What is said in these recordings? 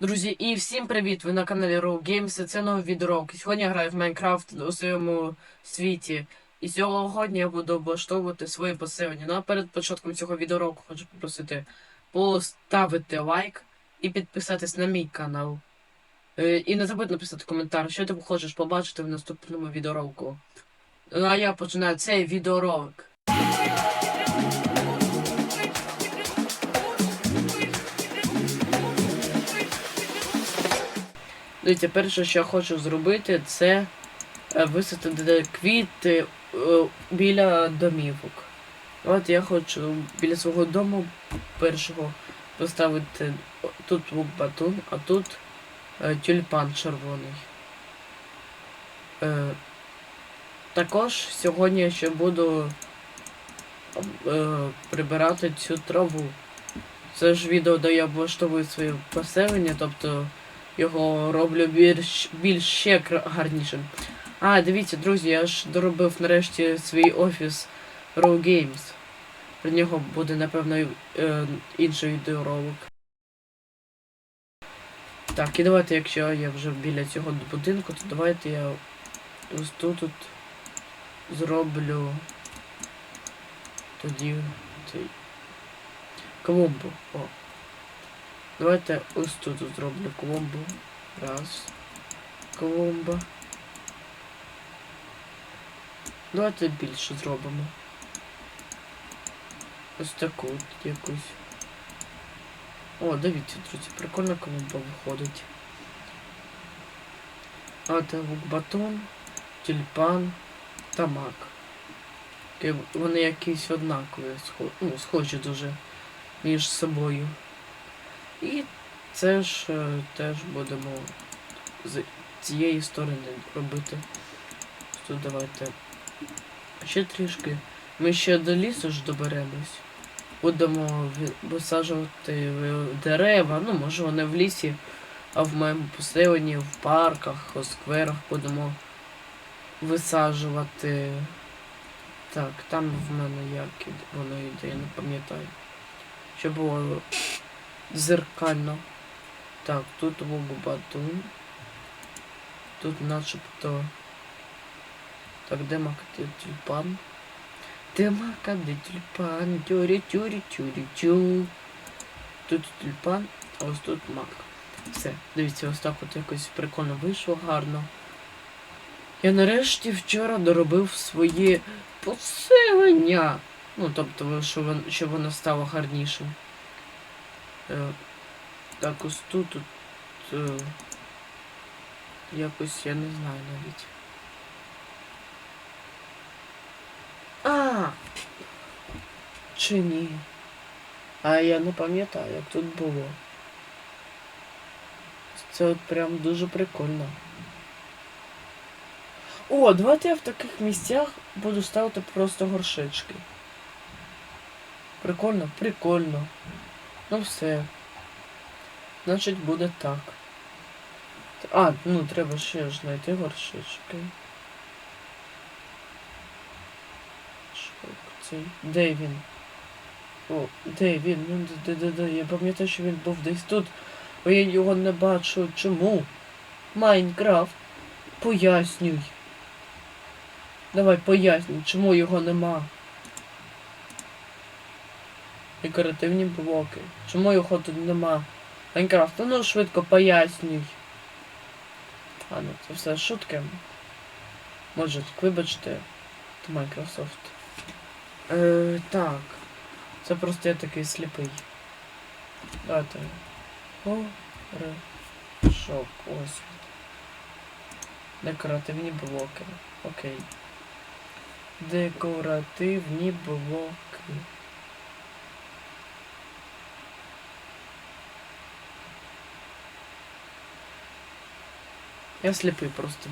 Друзі, і всім привіт! Ви на каналі Row Games. Це новий відеоурок. І Сьогодні я граю в Майнкрафт у своєму світі. І сьогодні я буду облаштовувати свої поселення. Ну а перед початком цього відеоуроку хочу попросити поставити лайк і підписатись на мій канал. Е, І не забудь написати коментар, що ти хочеш побачити в наступному відеоуроку. Ну а я починаю цей відеоролик. Дивіться, перше, що я хочу зробити, це е, висадити квіти е, біля домівок. От я хочу біля свого дому першого поставити тут батун, а тут е, тюльпан червоний. Також сьогодні я ще буду прибирати цю траву. Це ж відео, де я облаштовую своє поселення, тобто його роблю більш, більш ще гарнішим. А, дивіться, друзі, я ж доробив нарешті свій офіс Row Games. Про нього буде, напевно, е, інший відеоролик. Так, і давайте, якщо я вже біля цього будинку, то давайте я ось тут от зроблю тоді цей клумбу. О. Давайте ось тут зроблю клумбу. Раз. Клумба. Давайте більше зробимо. Ось таку от якусь. О, дивіться, друзі, прикольна клумба виходить. А це батон, тюльпан та мак. Вони якісь однакові, ну, схожі дуже між собою. І це ж е, теж будемо з цієї сторони робити. Тут давайте ще трішки. Ми ще до лісу ж доберемось. Будемо висаджувати дерева, ну може вони в лісі, а в моєму поселенні, в парках, у скверах будемо висаджувати. Так, там в мене як воно йде, я не пам'ятаю. Що було зеркально. Так, тут батун. Тут начебто. Так, де макати тюльпан? Де макати тюльпан? Тюрі, тюрі, тюрі, тю. Тут тюльпан, а ось тут мак. Все, дивіться, ось так от якось прикольно вийшло, гарно. Я нарешті вчора доробив своє поселення. Ну, тобто, воно, щоб воно стало гарнішим. Е, так, ось тут, тут е, якось я не знаю навіть. А! Чи ні? А я не пам'ятаю, як тут було. Це от прям дуже прикольно. О, давайте я в таких місцях буду ставити просто горшечки. Прикольно? Прикольно. Ну все. Значить буде так. А, ну треба ще ж знайти горшечки. Шок цей. Де він? О, де він? Ну де де де? Я пам'ятаю, що він був десь тут. А я його не бачу. Чому? Майнкрафт. Пояснюй. Давай пояснюй, чому його нема. Декоративні блоки. Чому його тут нема? Майнкрафт, ну швидко пояснюй. А ну це все шутки. Може, вибачте, це Microsoft. Е, так. Це просто я такий сліпий. Давайте. Шок. Ось. Декоративні блоки. Окей. Декоративні блоки. Я сліпий просто.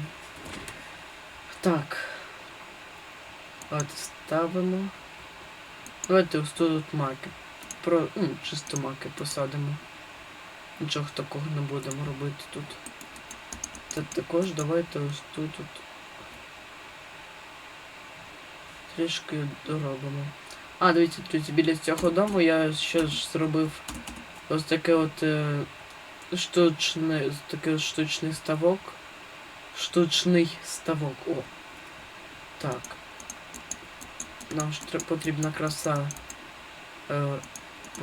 Так. Давайте ставимо. Давайте ось тут от маки. Про, ну, чисто маки посадимо. Нічого такого не будемо робити тут. Та також давайте ось тут от трішки доробимо. А, дивіться, тут біля цього дому я ще ж зробив ось таке от е, штучний, такий штучний ставок. Штучний ставок. О. Так. Нам потрібна краса. Е,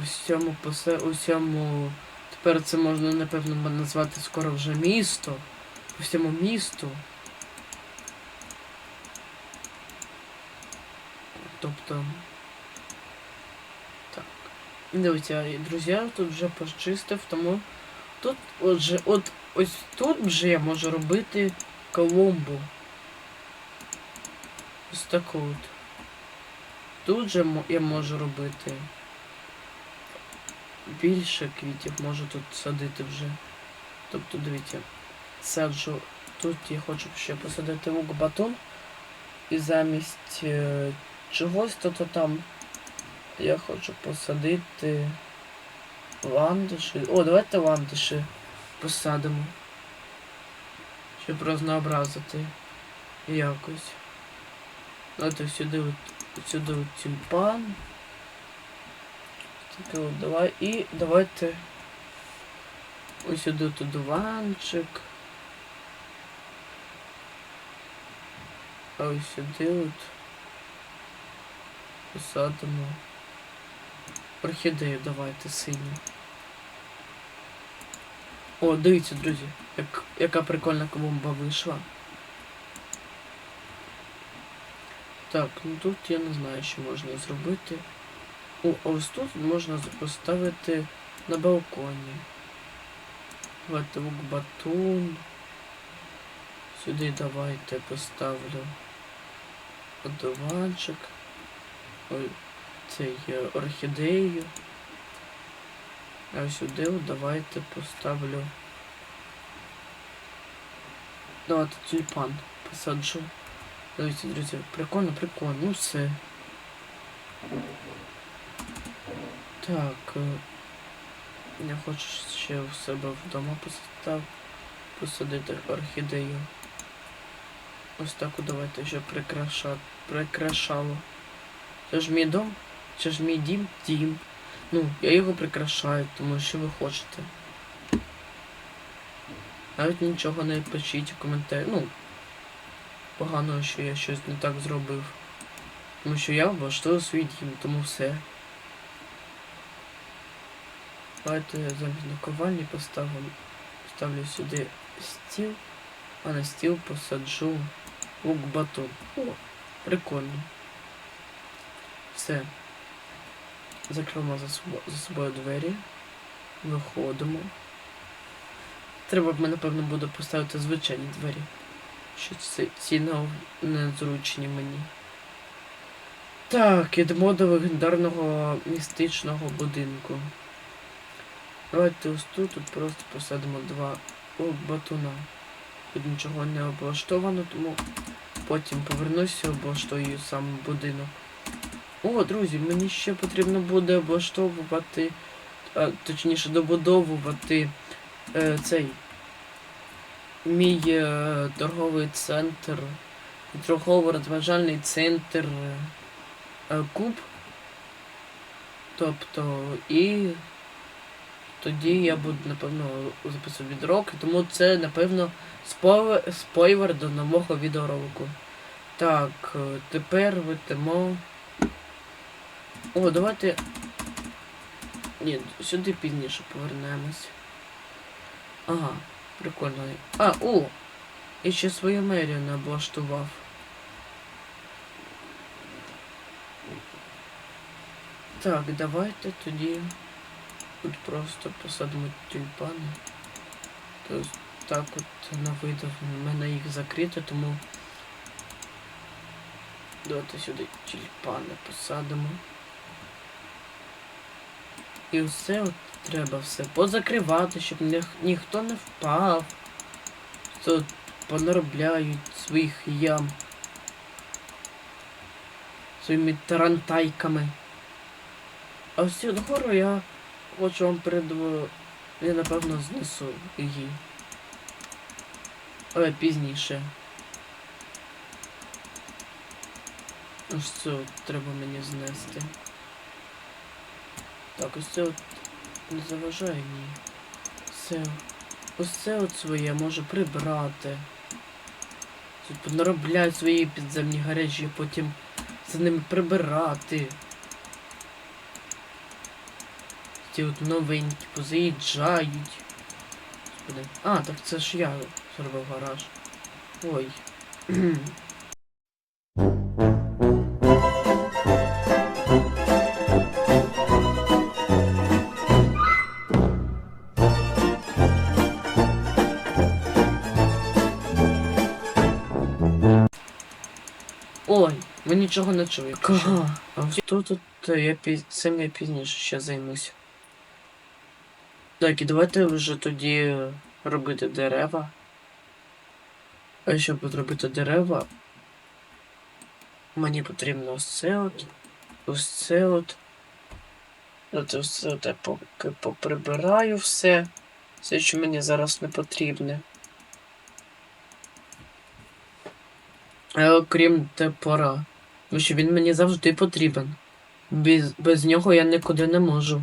усьому посе, усьому. Тепер це можна, напевно, назвати скоро вже місто. По всьому місту. Тобто. Так. Дивіться, друзі, я тут вже почистив, тому тут отже, от ось тут вже я можу робити коломбу. Ось таку от. Тут же я можу робити. Більше квітів можу тут садити вже. Тобто, дивіться, саджу. Тут я хочу ще посадити лук батон. І замість е, чогось то то там я хочу посадити ландиші. О, давайте ландиші посадимо. Щоб рознообразити якось. Давайте сюди от, сюди от тюльпан. Таке от давай. І давайте ось сюди от одуванчик. А ось сюди от посадимо. Орхідею давайте синю. О, дивіться, друзі, як, яка прикольна колумба вийшла. Так, ну тут я не знаю, що можна зробити. О, ось тут можна поставити на балконі. Давайте лук батун. Сюди давайте поставлю одуванчик. Ой, цей е, орхідею. А сюди давайте поставлю. Давайте тюльпан посаджу. Дивіться, друзі, прикольно, прикольно, ну все. Так. е, Я хочу ще у себе вдома постав, посадити орхідею. Ось так давайте ще прикраша, прикрашало. Це ж мій дом? Це ж мій дім? Дім. Ну, я його прикрашаю, тому що ви хочете. Навіть нічого не пишіть у коментарі. Ну, погано, що я щось не так зробив. Тому що я влаштую свій дім, тому все. Давайте я замість наковальні поставимо. Ставлю сюди стіл, а на стіл посаджу лук батон. О, прикольно. Все. Закриваємо за, собо- за собою двері. Виходимо. Треба б мене, напевно, буде поставити звичайні двері. Що ці незручні мені. Так, ідемо до легендарного містичного будинку. Давайте ось тут, тут просто посадимо два о, батуна. Тут нічого не облаштовано, тому потім повернуся, облаштую сам будинок. О, друзі, мені ще потрібно буде облаштовувати, а, точніше добудовувати е, цей мій е, торговий центр, торгово-розважальний центр е, Куб. Тобто, і тоді я буду, напевно, записувати відеорок, тому це, напевно, спойлер, до нового відеоролику. Так, е, тепер ведемо. О, давайте. Ні, сюди пізніше повернемось. Ага, прикольно. А, о! І ще свою мерію не облаштував. Так, давайте тоді тут просто посадимо тюльпани. Тобто так от на видав в мене їх закрито, тому давайте сюди тюльпани посадимо. І все от треба все позакривати, щоб ніх, ніхто не впав. Тут понаробляють своїх ям. Своїми тарантайками. А ось цю гору я хочу вам передав... Я напевно знесу її. Але пізніше. Ось це треба мені знести. Так, ось це от не заважає мені це. Ось це от своє можу прибрати. Тут понаробляють свої підземні гаражі, потім за ними прибирати. Ті от новенькі позаїжджають. А, так це ж я зробив гараж. Ой, нічого не. Ага. А хто тут е, я піз... цим я пізніше ще займусь. Так, і давайте вже тоді робити дерева. А щоб зробити дерева, мені потрібно ось це от, ось це от. От ось це от я поки поприбираю все. Все, що мені зараз не потрібне. Е, Окрім тепора. Тому що він мені завжди потрібен. Без, без нього я нікуди не можу.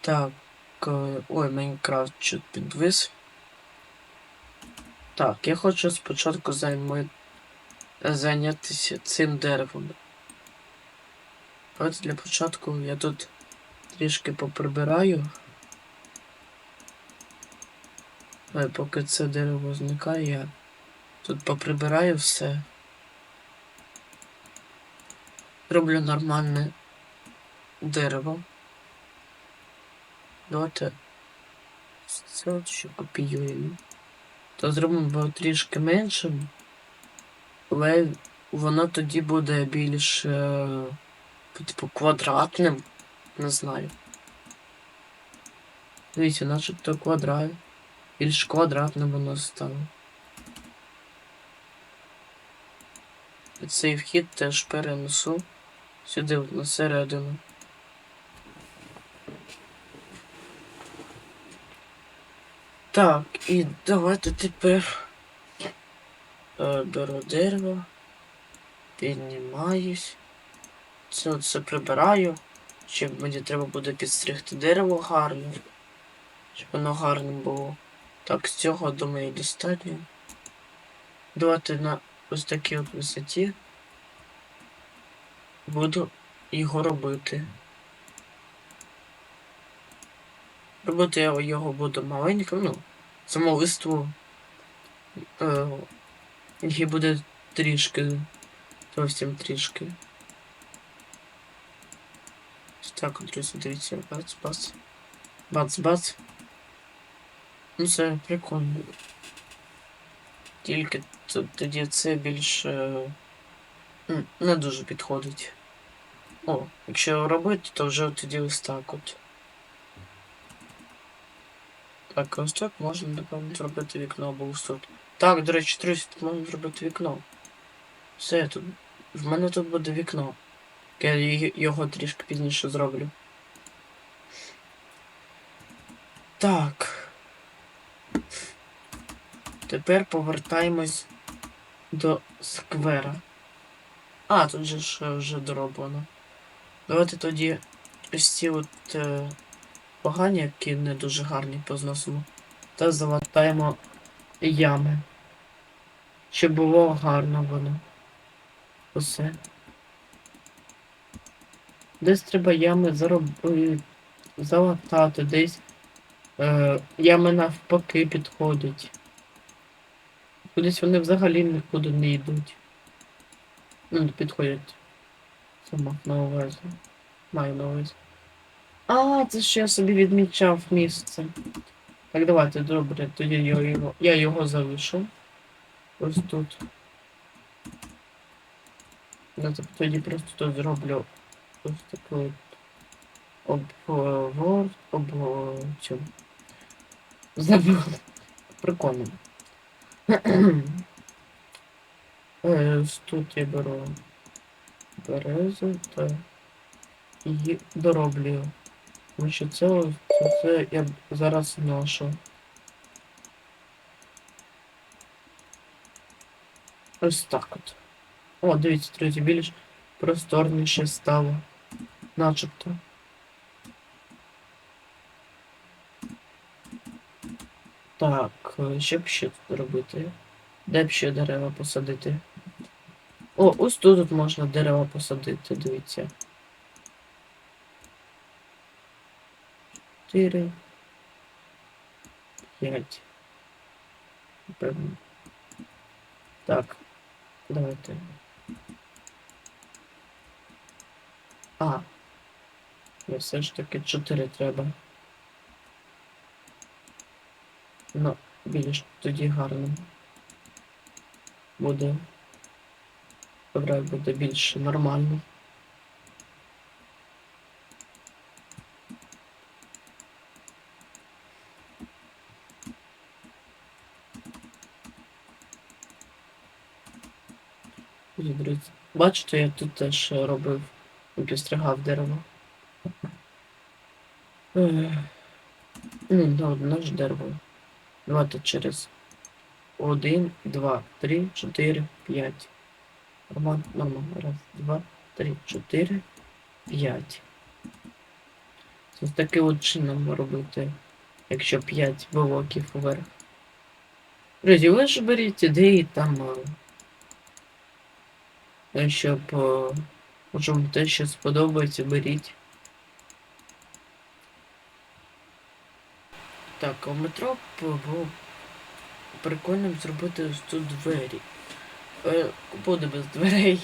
Так. е, Ой, Майнкрафт чуть підвис. Так, я хочу спочатку займи... зайнятися цим деревом. От для початку я тут трішки поприбираю. Ой, поки це дерево зникає, я тут поприбираю все. Роблю нормальне дерево. Давайте це ще копіюємо. То зробимо трішки меншим, але воно тоді буде більш е, типу квадратним. Не знаю. Дивіться, начебто квадрат. Більш квадратним воно стало. Цей вхід теж перенесу сюди на середину. Так, і давайте тепер е, беру дерево, піднімаюсь. Це все прибираю. Ще мені треба буде підстригти дерево гарно, щоб воно гарним було. Так, з цього, думаю, достатньо. Давайте на ось такій от висоті буду його робити. Робити я його буду маленьким, ну, саму листву. Е, буде трішки, зовсім трішки. Так, друзі, дивіться, бац, бац. Бац, бац. Ну це прикольно. Тільки тут тоді це більше не дуже підходить. О, якщо робити, то вже тоді ось так от. Так, ось так можна, напевно, зробити вікно або ось тут. Так, до речі, друзі, тут можна зробити вікно. Все, тут. В мене тут буде вікно. Я його трішки пізніше зроблю. Так. Тепер повертаємось до сквера. А, тут же ж е, вже дороблено. Давайте тоді ось ці от е, погані, які не дуже гарні позносимо. Та залатаємо ями. Щоб було гарно воно. Усе. Десь треба ями заробити, залатати, десь е, ями навпаки підходять. Кудись вони взагалі нікуди не йдуть. Ну, підходять. Сама на увазі. Маю на увазі. А, це ж я собі відмічав місце. Так, давайте, добре, тоді я його, я його залишу. Ось тут. Я тоді просто тут зроблю ось таку обвор, чим? Забув. Прикольно. Е, Ось тут я беру березу та її дороблюю. Тому що це, це, це я зараз ношу. Ось так от. О, дивіться, друзі, більш просторніше стало. Начебто. Так, е, що б ще тут робити? Де б ще дерева посадити? О, ось тут от можна дерева посадити, дивіться. Чотири. П'ять. Певно. Так. Давайте. А. Я все ж таки 4 треба. Ну, більш тоді гарно. Буде. Добре, буде більш нормально. Бачите, я тут теж робив, підстригав дерево. Ну, да, ж дерево. Давайте через один, два, три, чотири, п'ять. Нормально, нормально. Раз, два, три, чотири, п'ять. Ось таким от чином робити, якщо п'ять блоків вверх. Друзі, ви ж беріть ідеї там, щоб може вам те, що сподобається, беріть. Так, в метро було прикольним зробити ось тут двері. Буде без дверей.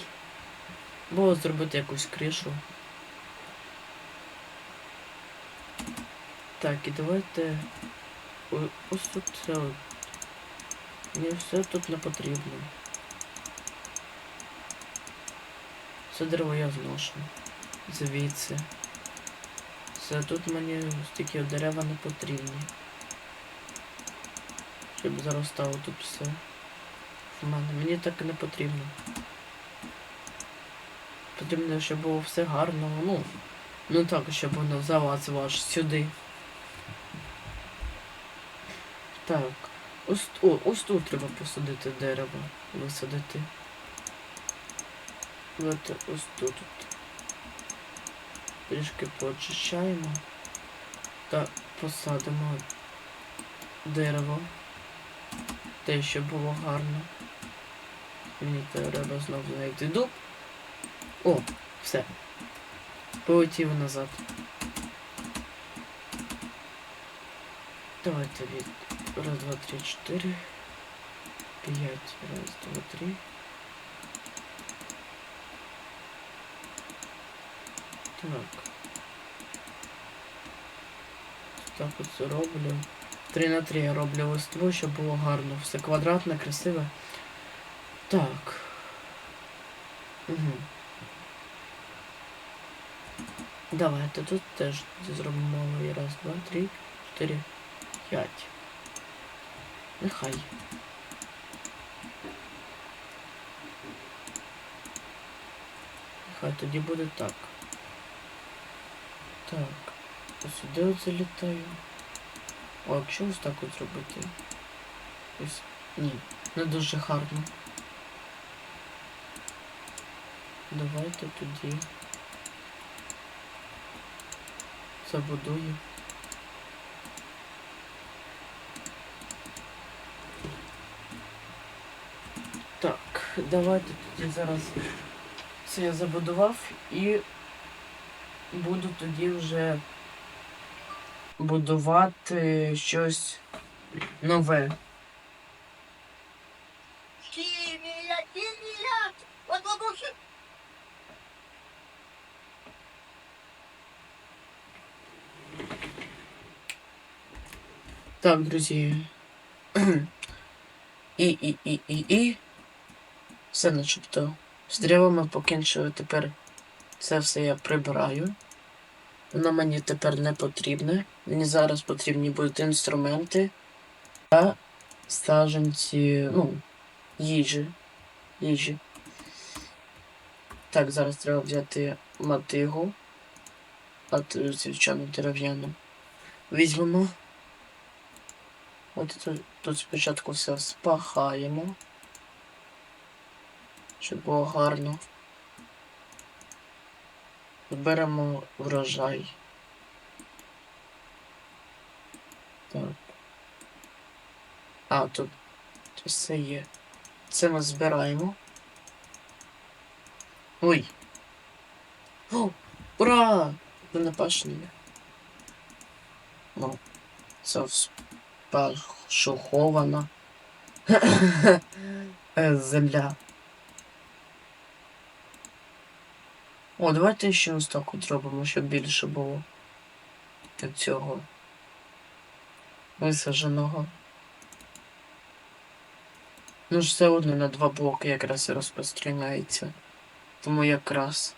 Було зробити якусь кришу. Так, і давайте. Ось тут от. Мені все тут не потрібно. Це дерево я зношу. Звідси. Все, тут мені стільки дерева не потрібні. Щоб заростало тут все. В мене. Мені так і не потрібно. Потрібно, щоб було все гарно, ну. Ну так, щоб воно залазило аж сюди. Так. Ось, о, ось тут треба посадити дерево. Висадити. Давайте ось тут. Трішки поочищаємо. Та посадимо дерево. Те, що було гарно. Мені треба знову знайти дуб. О, все. Полетів назад. Давайте від раз, два, три, чотири. П'ять. Раз, два, три. Так. Так ось роблю. 3 на 3 я роблю листву, щоб було гарно. Все квадратне, красиве. Так. Угу. Давайте тут теж зробимо і раз, два, три, чотири, п'ять. Нехай. Нехай тоді буде так. Так. Сюди от залітаю. О, якщо ось так от зробити. Ось. Ні, не дуже гарно. Давайте тоді забудую. Так, давайте тоді зараз це я забудував і буду тоді вже будувати щось нове. Хімія, хімія! От бабусі! Так, друзі. І, і, і, і, і. Все начебто. З деревами покінчую тепер. Це все я прибираю. Воно мені тепер не потрібне. Мені зараз потрібні будуть інструменти та саджанці, ну, їжі. Їжі. Так, зараз треба взяти мотигу. А звичайно дерев'яну. Візьмемо. От тут, тут спочатку все спахаємо. Щоб було гарно. Беремо врожай. Так. А, тут все є. Це ми збираємо. Ой. О, ура! Мене пашні. Ну, це вспашухована Е, земля. О, давайте ще ось так от робимо, щоб більше було від цього висадженого. Ну ж все одно на два блоки якраз і розпространяється. Тому якраз.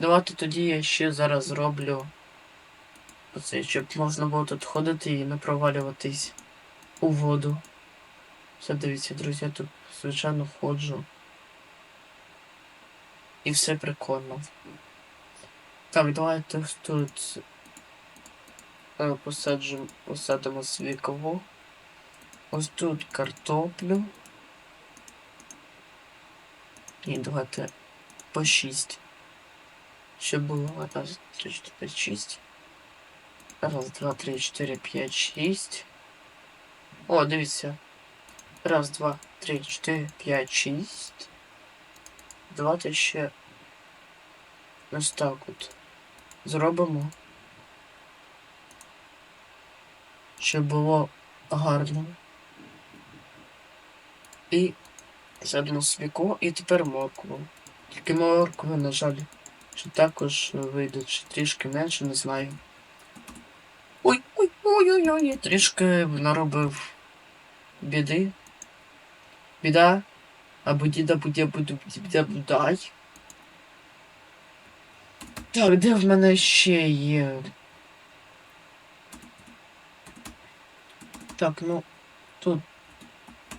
Давайте тоді я ще зараз зроблю оце, щоб можна було тут ходити і не провалюватись у воду. Все, дивіться, друзі, я тут звичайно ходжу. І все прикольно. Так, давайте тут е, посаджу, посадимо свікову. Ось тут картоплю. І давайте по 6. Щоб було раз, три, чотири, п'ять, шість. Раз, два, три, чотири, п'ять, шість. О, дивіться. Раз, два, три, чотири, п'ять, шість. Давайте ще ось так от зробимо. Щоб було гарно. І задну свіку, і тепер моркву. Тільки моркви, на жаль, що також вийде, чи трішки менше, не знаю. Ой, ой, ой, ой, ой, трішки наробив біди. Біда. Або діда буде біда. Так, де в мене ще є? Так, ну тут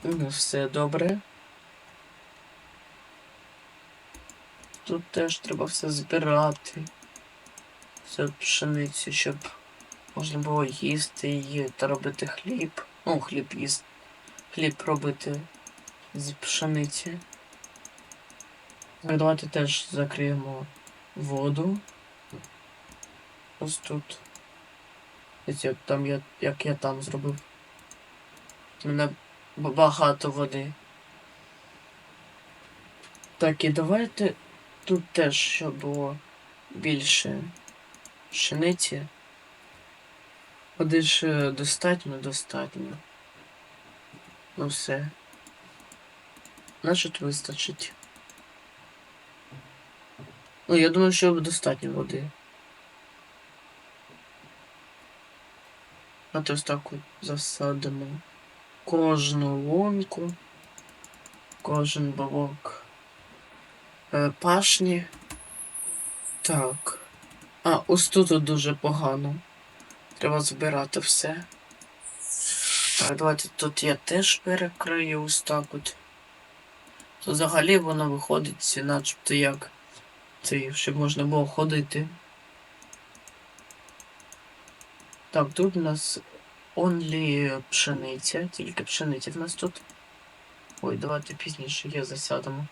ну, все добре. Тут теж треба все збирати. Все пшеницю, щоб можна було їсти її та робити хліб. Ну, хліб їсти. Хліб робити з пшениці. Давайте теж закриємо воду. Ось тут. Ось там я, як я там зробив. Мене багато води. Так, і давайте тут теж, щоб було більше пшениці. Води ж е, достатньо, достатньо. Ну все. Значить вистачить. Ну, я думаю, що достатньо води. А то ось так засадимо кожну лунку, кожен бабок е, пашні. Так. А, ось тут дуже погано. Треба збирати все. Так, давайте тут я теж перекрию ось так от. То взагалі воно виходить, начебто як цей, щоб можна було ходити. Так, тут у нас only пшениця, тільки пшениця в нас тут. Ой, давайте пізніше я засядемо.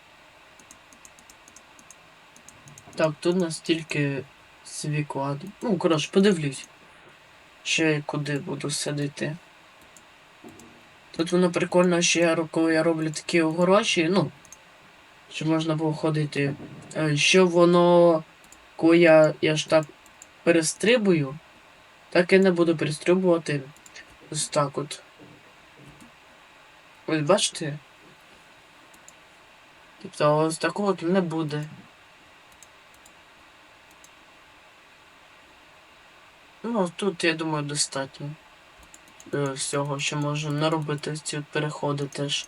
Так, тут у нас тільки свіклад. Ну, коротше, подивлюсь. Ще куди буду садити. Тут воно прикольно, що я, коли я роблю такі огорожі, ну, щоб можна було ходити. Е, Що воно, коли я, я ж так перестрибую, так і не буду перестрибувати ось так от. Ось бачите? Тобто ось такого от не буде. Ну, тут, я думаю, достатньо всього, що можу наробити ці переходи теж.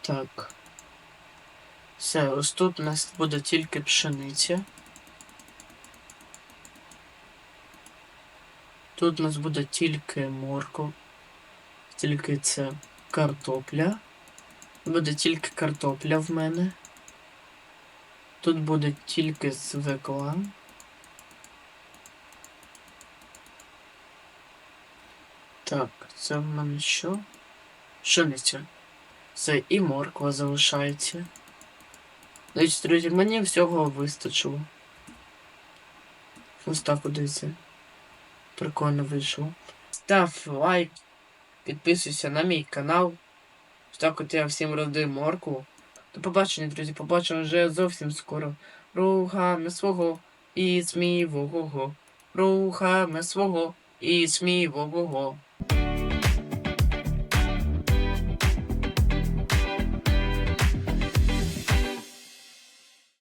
Так. Все, ось тут у нас буде тільки пшениця. Тут у нас буде тільки морква, тільки це картопля. Буде тільки картопля в мене. Тут буде тільки свекла. Так, це в мене що? Пшениця. Це і морква залишається. Значить, друзі, мені всього вистачило. Ось так от. Прикольно вийшло. Став лайк, підписуйся на мій канал. Так от я всім роздаю моркву. До побачення, друзі, побачимо вже зовсім скоро. Рухами свого і смівого. Рухами свого і смівого.